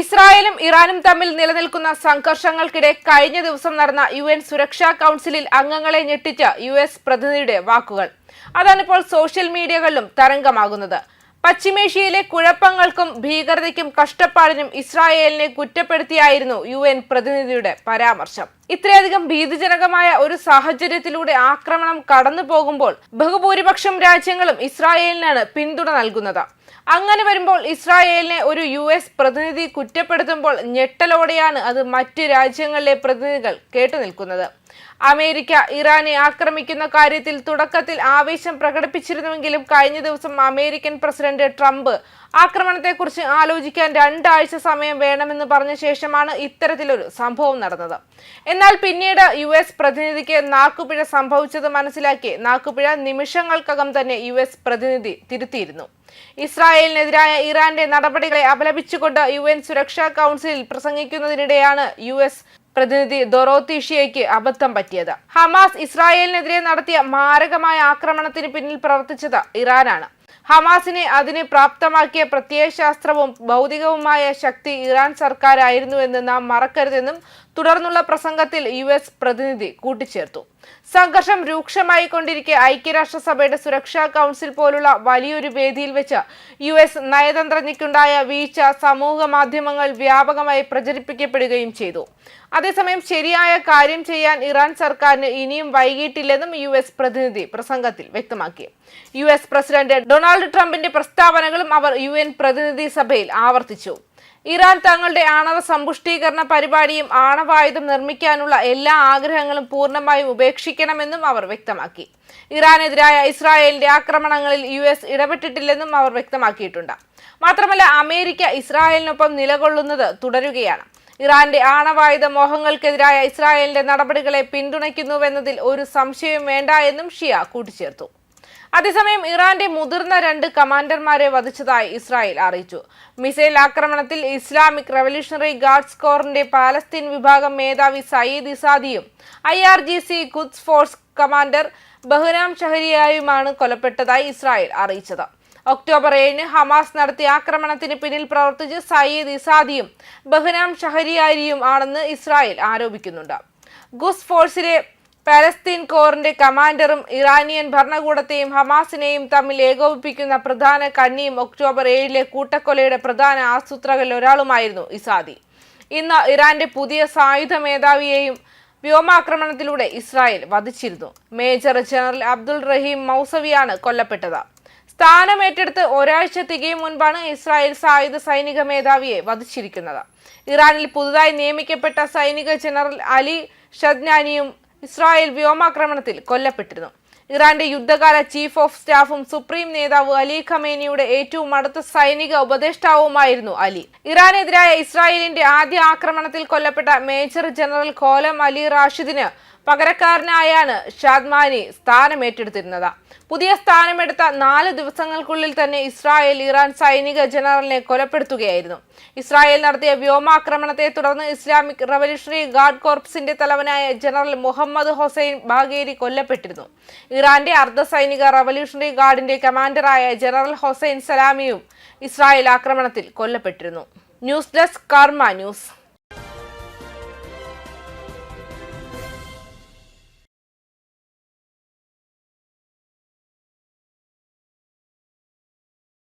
ഇസ്രായേലും ഇറാനും തമ്മിൽ നിലനിൽക്കുന്ന സംഘർഷങ്ങൾക്കിടെ കഴിഞ്ഞ ദിവസം നടന്ന യു എൻ സുരക്ഷാ കൗൺസിലിൽ അംഗങ്ങളെ ഞെട്ടിച്ച യു എസ് പ്രതിനിധിയുടെ വാക്കുകൾ. അതാണിപ്പോൾ സോഷ്യൽ മീഡിയകളിലും തരംഗമാകുന്നത്. പശ്ചിമേഷ്യയിലെ കുഴപ്പങ്ങൾക്കും ഭീകരതയ്ക്കും കഷ്ടപ്പാടിനും ഇസ്രായേലിനെ കുറ്റപ്പെടുത്തിയായിരുന്നു യു പ്രതിനിധിയുടെ പരാമർശം. ഇത്രയധികം ഭീതിജനകമായ ഒരു സാഹചര്യത്തിലൂടെ ആക്രമണം കടന്നു പോകുമ്പോൾ ബഹുഭൂരിപക്ഷം രാജ്യങ്ങളും ഇസ്രായേലിനാണ് പിന്തുണ നൽകുന്നത്. അങ്ങനെ വരുമ്പോൾ ഇസ്രായേലിനെ ഒരു യു എസ് പ്രതിനിധി കുറ്റപ്പെടുത്തുമ്പോൾ ഞെട്ടലോടെയാണ് അത് മറ്റ് രാജ്യങ്ങളിലെ പ്രതിനിധികൾ കേട്ടുനിൽക്കുന്നത് അമേരിക്ക ഇറാനെ ആക്രമിക്കുന്ന കാര്യത്തിൽ തുടക്കത്തിൽ ആവേശം പ്രകടിപ്പിച്ചിരുന്നുവെങ്കിലും കഴിഞ്ഞ ദിവസം അമേരിക്കൻ പ്രസിഡന്റ് ട്രംപ് ആക്രമണത്തെക്കുറിച്ച് ആലോചിക്കാൻ രണ്ടാഴ്ച സമയം വേണമെന്ന് പറഞ്ഞ ശേഷമാണ് ഇത്തരത്തിലൊരു സംഭവം നടന്നത്. എന്നാൽ പിന്നീട് യു എസ് പ്രതിനിധിക്ക് നാക്കുപിഴ സംഭവിച്ചത് മനസ്സിലാക്കി. നാക്കുപിഴ നിമിഷങ്ങൾക്കകം തന്നെ യു എസ് പ്രതിനിധി തിരുത്തിയിരുന്നു. ഇസ്രായേലിനെതിരായ ഇറാന്റെ നടപടികളെ അപലപിച്ചുകൊണ്ട് യു എൻ സുരക്ഷാ കൗൺസിലിൽ പ്രസംഗിക്കുന്നതിനിടെയാണ് യു എസ് പ്രതിനിധി ദൊറോത്തീഷ്യയ്ക്ക് അബദ്ധം പറ്റിയത്. ഹമാസ് ഇസ്രായേലിനെതിരെ നടത്തിയ മാരകമായ ആക്രമണത്തിന് പിന്നിൽ പ്രവർത്തിച്ചത് ഇറാനാണ്. ഹമാസിനെ അതിന് പ്രാപ്തമാക്കിയ പ്രത്യയശാസ്ത്രവും ഭൗതികവുമായ ശക്തി ഇറാൻ സർക്കാരായിരുന്നുവെന്ന് നാം മറക്കരുതെന്നും തുടർന്നുള്ള പ്രസംഗത്തിൽ യു പ്രതിനിധി കൂട്ടിച്ചേർത്തു. സംഘർഷം രൂക്ഷമായി കൊണ്ടിരിക്കെ ഐക്യരാഷ്ട്രസഭയുടെ സുരക്ഷാ കൗൺസിൽ പോലുള്ള വലിയൊരു വേദിയിൽ വെച്ച് യു എസ് നയതന്ത്രജ്ഞയ്ക്കുണ്ടായ വീഴ്ച സമൂഹ മാധ്യമങ്ങൾ വ്യാപകമായി പ്രചരിപ്പിക്കപ്പെടുകയും ചെയ്തു. അതേസമയം ശരിയായ കാര്യം ചെയ്യാൻ ഇറാൻ സർക്കാരിന് ഇനിയും വൈകിട്ടില്ലെന്നും യു എസ് പ്രതിനിധി പ്രസംഗത്തിൽ വ്യക്തമാക്കി. യു എസ് പ്രസിഡന്റ് ഡൊണാൾഡ് ട്രംപിന്റെ പ്രസ്താവനകളും അവർ യു പ്രതിനിധി സഭയിൽ ആവർത്തിച്ചു. ഇറാൻ തങ്ങളുടെ ആണവ സമ്പുഷ്ടീകരണ പരിപാടിയും ആണവായുധം നിർമ്മിക്കാനുള്ള എല്ലാ ആഗ്രഹങ്ങളും പൂർണമായും ഉപേക്ഷിക്കണമെന്നും അവർ വ്യക്തമാക്കി. ഇറാനെതിരായ ഇസ്രായേലിന്റെ ആക്രമണങ്ങളിൽ യു എസ് ഇടപെട്ടിട്ടില്ലെന്നും അവർ വ്യക്തമാക്കിയിട്ടുണ്ട്. മാത്രമല്ല അമേരിക്ക ഇസ്രായേലിനൊപ്പം നിലകൊള്ളുന്നത് തുടരുകയാണ്. ഇറാന്റെ ആണവായുധ മോഹങ്ങൾക്കെതിരായ ഇസ്രായേലിന്റെ നടപടികളെ പിന്തുണയ്ക്കുന്നുവെന്നതിൽ ഒരു സംശയം വേണ്ട എന്നും ഷിയ കൂട്ടിച്ചേർത്തു. അതേസമയം ഇറാന്റെ മുതിർന്ന രണ്ട് കമാൻഡർമാരെ വധിച്ചതായി ഇസ്രായേൽ അറിയിച്ചു. മിസൈൽ ആക്രമണത്തിൽ ഇസ്ലാമിക് റവല്യൂഷണറി ഗാർഡ്സ് കോറിന്റെ പാലസ്തീൻ വിഭാഗം മേധാവി Sayyid ഇസാദിയും I R G C Quds force commander Bahram ഷഹരിയായുമാണ് കൊലപ്പെട്ടതായി ഇസ്രായേൽ അറിയിച്ചത്. ഒക്ടോബർ ഏഴിന് ഹമാസ് നടത്തിയ ആക്രമണത്തിന് പിന്നിൽ പ്രവർത്തിച്ച് സയ്യിദ് ഇസാദിയും ബഹ്റാം ഷഹരിയാരിയും ആണെന്ന് ഇസ്രായേൽ ആരോപിക്കുന്നുണ്ട്. ഗുസ് ഫോഴ്സിലെ പാലസ്തീൻ കോറിന്റെ കമാൻഡറും ഇറാനിയൻ ഭരണകൂടത്തെയും ഹമാസിനെയും തമ്മിൽ ഏകോപിപ്പിക്കുന്ന പ്രധാന കണ്ണിയും ഒക്ടോബർ ഏഴിലെ കൂട്ടക്കൊലയുടെ പ്രധാന ആസൂത്രകരിൽ ഒരാളുമായിരുന്നു ഇസാദി. ഇന്ന് ഇറാന്റെ പുതിയ സായുധ മേധാവിയെയും വ്യോമാക്രമണത്തിലൂടെ ഇസ്രായേൽ വധിച്ചിരുന്നു. മേജർ ജനറൽ അബ്ദുൾ റഹീം മൗസവിയാണ് കൊല്ലപ്പെട്ടത്. സ്ഥാനമേറ്റെടുത്ത് ഒരാഴ്ച തികയും മുൻപാണ് ഇസ്രായേൽ സായുധ സൈനിക മേധാവിയെ വധിച്ചിരിക്കുന്നത്. ഇറാനിൽ പുതുതായി നിയമിക്കപ്പെട്ട സൈനിക ജനറൽ അലി ഷദ്നാനിയും ഇസ്രായേൽ വ്യോമാക്രമണത്തിൽ കൊല്ലപ്പെട്ടിരുന്നു. ഇറാന്റെ യുദ്ധകാല ചീഫ് ഓഫ് സ്റ്റാഫും സുപ്രീം നേതാവ് അലി ഖമേനിയുടെ ഏറ്റവും അടുത്ത സൈനിക ഉപദേഷ്ടാവുമായിരുന്നു അലി. ഇറാനെതിരായ ഇസ്രായേലിന്റെ ആദ്യ ആക്രമണത്തിൽ കൊല്ലപ്പെട്ട മേജർ ജനറൽ കോലം അലി റാഷിദിന് പകരക്കാരനായാണ് ഷാദ്മാനി സ്ഥാനമേറ്റെടുത്തിരുന്നത് പുതിയ സ്ഥാനമെടുത്ത നാല് ദിവസങ്ങൾക്കുള്ളിൽ തന്നെ ഇസ്രായേൽ ഇറാൻ സൈനിക ജനറലിനെ കൊലപ്പെടുത്തുകയായിരുന്നു. ഇസ്രായേൽ നടത്തിയ വ്യോമാക്രമണത്തെ തുടർന്ന് ഇസ്ലാമിക് റവല്യൂഷണറി ഗാർഡ് കോർപ്സിന്റെ തലവനായ ജനറൽ മുഹമ്മദ് ഹുസൈൻ ബാഗേരി കൊല്ലപ്പെട്ടിരുന്നു. ഇറാന്റെ അർദ്ധ സൈനിക റവല്യൂഷണറി ഗാർഡിന്റെ കമാൻഡറായ ജനറൽ ഹുസൈൻ സലാമിയും ഇസ്രായേൽ ആക്രമണത്തിൽ കൊല്ലപ്പെട്ടിരുന്നു. News desk Karma news.